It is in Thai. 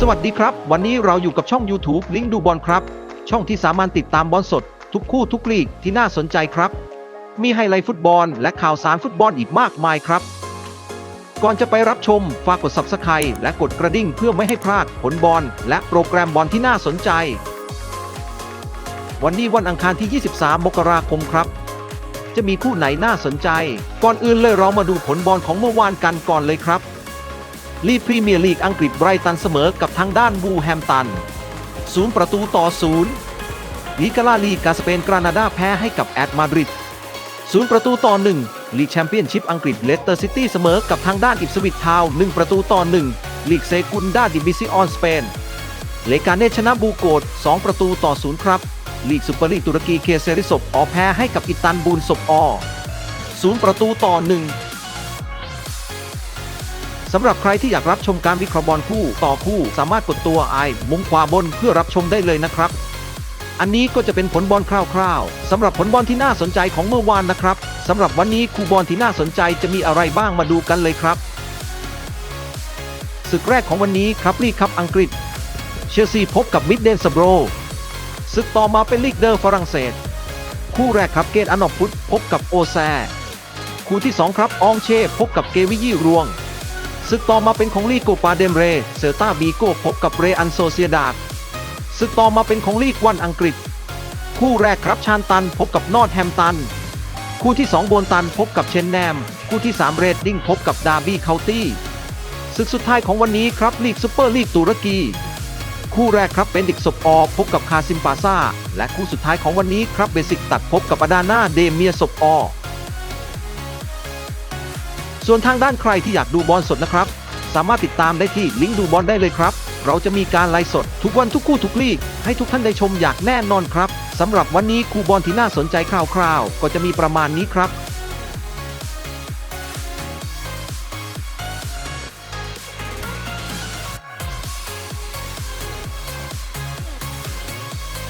สวัสดีครับ วันนี้เราอยู่กับช่อง YouTube ลิงดูบอลครับ ช่องที่สามารถติดตามบอลสด ทุกคู่ทุกลีกที่น่าสนใจครับ มีไฮไลท์ฟุตบอลและข่าวสารฟุตบอลอีกมากมายครับ ก่อนจะไปรับชมฝากกด Subscribe และกดกระดิ่งเพื่อไม่ให้พลาดผลบอลและโปรแกรมบอลที่น่าสนใจ วันนี้วันอังคารที่ 23 มกราคมครับ จะมีคู่ไหนน่าสนใจ ก่อนอื่นเลยเรามาดูผลบอลของเมื่อวานกันก่อนเลยครับ ลีกพรีเมียร์ลีกอังกฤษไบรตันเสมอกับทางด้านวูแฮมตันศูนย์ประตูต่อศูนย์ลีกาลาลีกาสเปนกรานาดาแพ้ให้กับแอตมาดริดศูนย์ประตูต่อหนึ่งลีกแชมเปี้ยนชิพอังกฤษเลสเตอร์ซิตี้เสมอกับทางด้านอิปสวิตทาวน์หนึ่งประตูต่อหนึ่งลีกเซกุนดาดิบิซิออนสเปนเลกาเนชนะบูโกด2ประตูต่อศูนย์ครับ ลีกซุปเปอร์ลีกตุรกีเคเซริสบออแพ้ให้กับอิตันบูลสบอศูนย์ประตูต่อหนึ่ง สำหรับใครที่อยากรับชมการวิเคราะห์บอลคู่ต่อคู่สามารถกดตัวไอมุมขวาบนเพื่อรับชมได้เลยนะครับ อันนี้ก็จะเป็นผลบอลคร่าวๆสำหรับผลบอลที่น่าสนใจของเมื่อวานนะครับสำหรับวันนี้คู่บอลที่น่าสนใจจะมีอะไรบ้างมาดูกันเลยครับศึกแรกของวันนี้ครับลีกคัพอังกฤษ เชลซีพบกับมิดเดนสโบรศึกต่อมาเป็นลีกเดอร์ฝรั่งเศส คู่แรกครับเกตอันนอฟุตพบกับโอแซ คู่ที่สองครับอองเช่พบกับเกวิยี่รวง ศึกต่อมาเป็นของลีกโกปาเดมเร เซอร์ตาบีโกพบกับเรอันโซเซียดาดศึกต่อมาเป็นของลีกวันอังกฤษ คู่แรกครับชานตันพบกับนอตแฮมตัน คู่ที่ 2 โบนตันพบกับเชนแนม คู่ที่ 3 เรดดิ้งพบกับดาร์บี้เคาน์ตี้ศึกสุดท้ายของวันนี้ครับลีกซูเปอร์ลีกตุรกี คู่แรกครับเป็นดิกศบออพบกับคาซิมปาซาและคู่สุดท้ายของวันนี้ครับเบสิกตัดพบกับอาดาน่าเดเมียศบออ ส่วนทางด้านใครที่อยากดูบอลสดนะครับ สามารถติดตามได้ที่ลิงก์ดูบอลได้เลยครับ เราจะมีการไลฟ์สด ทุกวันทุกคู่ทุกลีก ให้ทุกท่านได้ชมอย่างแน่นอนครับสำหรับวันนี้คู่บอลที่น่าสนใจคร่าวๆ ก็จะมีประมาณนี้ครับ